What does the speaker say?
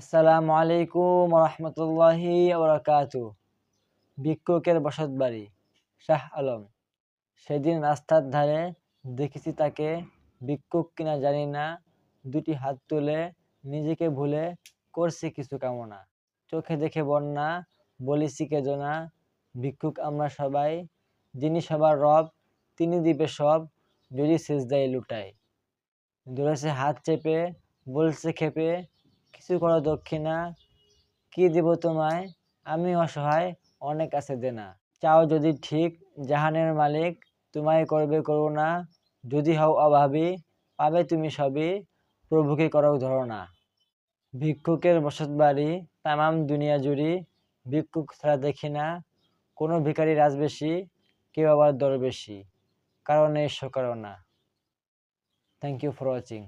আসসালামু আলাইকুম রহমতুল্লাহি ভিক্ষুকের বসত বাড়ি, শাহ আলম। সেদিন রাস্তার ধারে দেখেছি তাকে ভিক্ষুক কিনা জানি না, দুটি হাত তুলে নিজেকে ভুলে করছে কিছু কামনা। চোখে দেখে বন্যা বলিছি কেজনা ভিক্ষুক আমরা সবাই, যিনি সবার রব, তিনি দিবে সব যদি সেজদায় লুটায়। ধরেছে হাত চেপে, বলছে খেপে, কিছু করো দক্ষিণা, কি দিব তোমায়, আমি অসহায়, অনেক আছে দেনা। চাও যদি ঠিক, জাহানের মালিক, তোমায় করবে করুণা, যদি হও অভাবী, পাবে তুমি সবই, প্রভুকে করো ধরনা। ভিক্ষুকের বসত বাড়ি তামাম দুনিয়া জুড়ি ভিক্ষুক ছাড়া দেখি না, কোনো ভিখারি রাজবেশি, কেউ আবার দর দরবেশি কারণে সকারণা থ্যাংক ইউ ফর ওয়াচিং